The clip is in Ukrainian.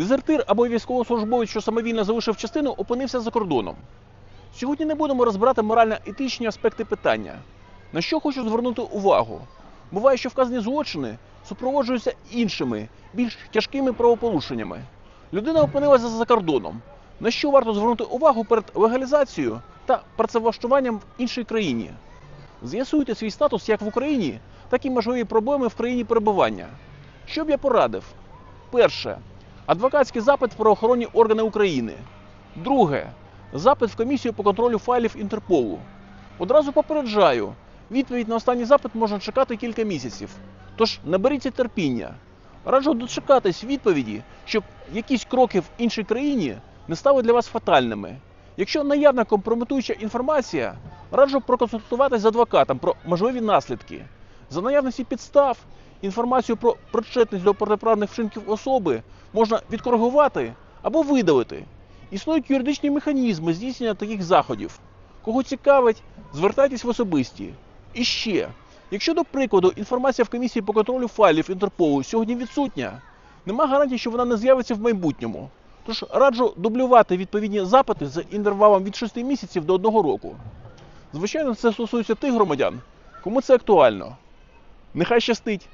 Дезертир або військовослужбовець, що самовільно залишив частину, опинився за кордоном. Сьогодні не будемо розбирати морально-етичні аспекти питання. На що хочу звернути увагу? Буває, що вказані злочини супроводжуються іншими, більш тяжкими правопорушеннями. Людина опинилася за кордоном. На що варто звернути увагу перед легалізацією та працевлаштуванням в іншій країні? З'ясуйте свій статус як в Україні, так і можливі проблеми в країні перебування. Що б я порадив? Перше. Адвокатський запит в правоохоронні органи України. Друге. Запит в комісію по контролю файлів Інтерполу. Одразу попереджаю, відповідь на останній запит можна чекати кілька місяців. Тож наберіться терпіння. Раджу дочекатись відповіді, щоб якісь кроки в іншій країні не стали для вас фатальними. Якщо наявна компрометуюча інформація, раджу проконсультуватись з адвокатом про можливі наслідки. За наявності підстав, інформацію про причетність до протиправних вчинків особи можна відкоригувати або видалити. Існують юридичні механізми здійснення таких заходів. Кого цікавить, звертайтесь в особисті. І ще, якщо, до прикладу, інформація в комісії по контролю файлів Інтерполу сьогодні відсутня, нема гарантії, що вона не з'явиться в майбутньому. Тож раджу дублювати відповідні запити з інтервалом від 6 місяців до 1 року. Звичайно, це стосується тих громадян, кому це актуально. Нехай щастить!